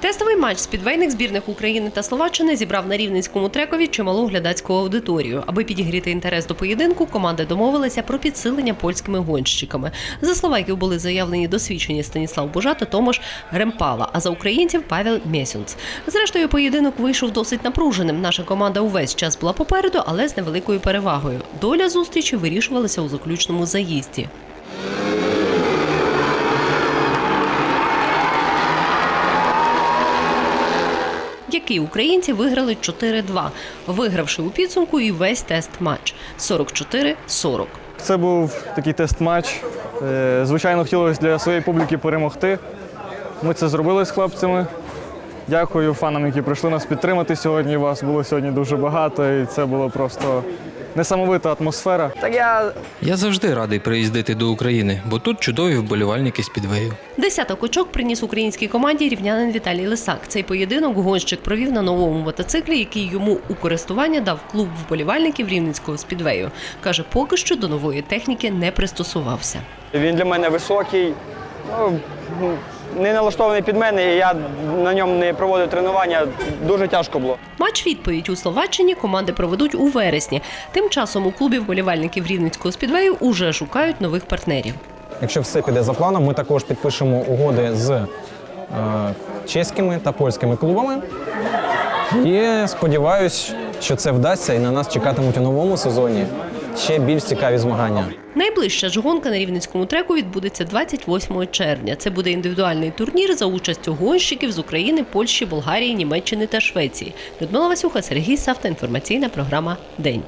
Тестовий матч спідвейних збірних України та Словаччини зібрав на рівненському трекові чималу глядацьку аудиторію. Аби підігріти інтерес до поєдинку, команди домовилися про підсилення польськими гонщиками. За словаків були заявлені досвідчені Станіслав Бужа та Томаш Ремпала, а за українців Павел Мєсюнц. Зрештою, поєдинок вийшов досить напруженим. Наша команда увесь час була попереду, але з невеликою перевагою. Доля зустрічі вирішувалася у заключному заїзді. Які українці виграли 4-2, вигравши у підсумку і весь тест-матч 44-40. Це був такий тест-матч. Е, Звичайно, хотілося для своєї публіки перемогти. Ми це зробили з хлопцями. Дякую фанам, які прийшли нас підтримати сьогодні. Вас було сьогодні дуже багато, і це було просто несамовита атмосфера. Так я Я завжди радий приїздити до України, бо тут чудові вболівальники спідвею. Десяток очок приніс українській команді рівнянин Віталій Лисак. Цей поєдинок гонщик провів на новому мотоциклі, який йому у користування дав клуб вболівальників рівненського спідвею. Каже, поки що до нової техніки не пристосувався. він для мене високий, ну, не налаштований під мене, і я на ньому не проводив тренування. Дуже тяжко було. Матч відповідь у Словаччині команди проведуть у вересні. Тим часом у клубі вболівальників рівненського спідвею уже шукають нових партнерів. Якщо все піде за планом, ми також підпишемо угоди з е, чеськими та польськими клубами. І сподіваюсь, що це вдасться, і на нас чекатимуть у новому сезоні ще більш цікаві змагання. Найближча ж гонка на рівненському треку відбудеться 28 червня. Це буде індивідуальний турнір за участю гонщиків з України, Польщі, Болгарії, Німеччини та Швеції. Людмила Васюха, Сергій Савта. Інформаційна програма День.